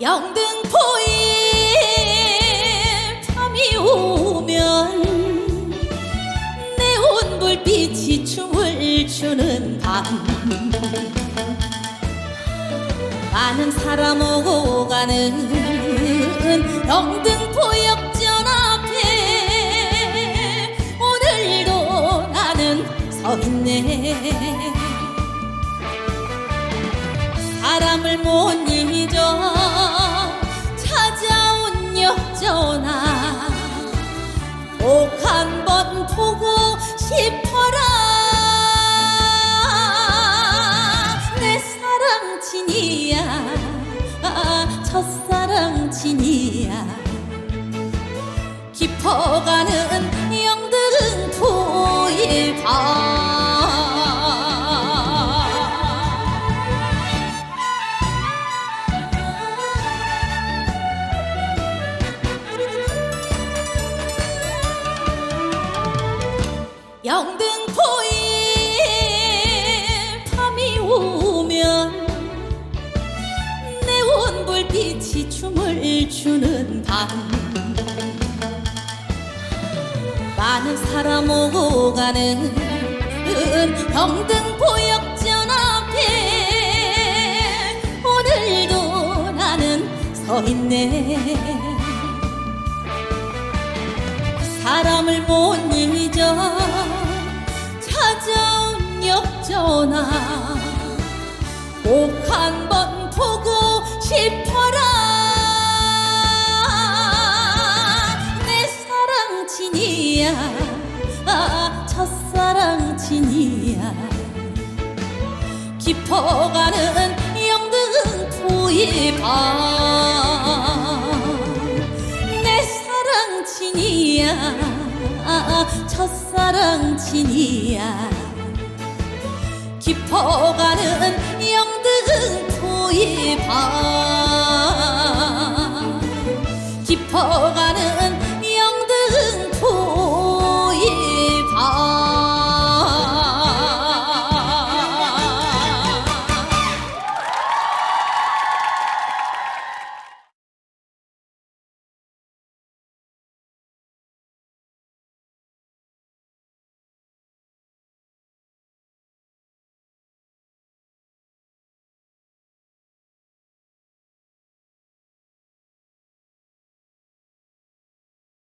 영등포에 밤이 오면 내온 불빛이 춤을 추는 밤. 많은 사람 오고 가는 영등포역전 앞에 오늘도 나는 서 있네. 사람을 못 잊어 역전아 꼭한 번 보고 싶어라. 내 사랑 진이야. 아, 첫사랑 진이야. 깊어가는 영등포에 밤이 오면 내온 불빛이 춤을 추는 밤. 많은 사람 오고 가는 영등포역전 앞에 오늘도 나는 서 있네. 사람을 못 역전아 꼭한 번 보고 싶어라. 내 사랑 진이야. 아, 첫사랑 진이야. 깊어가는 영등포의 밤내 사랑 진이야. 아, 첫사랑 진이야 깊어가는 영등포의 밤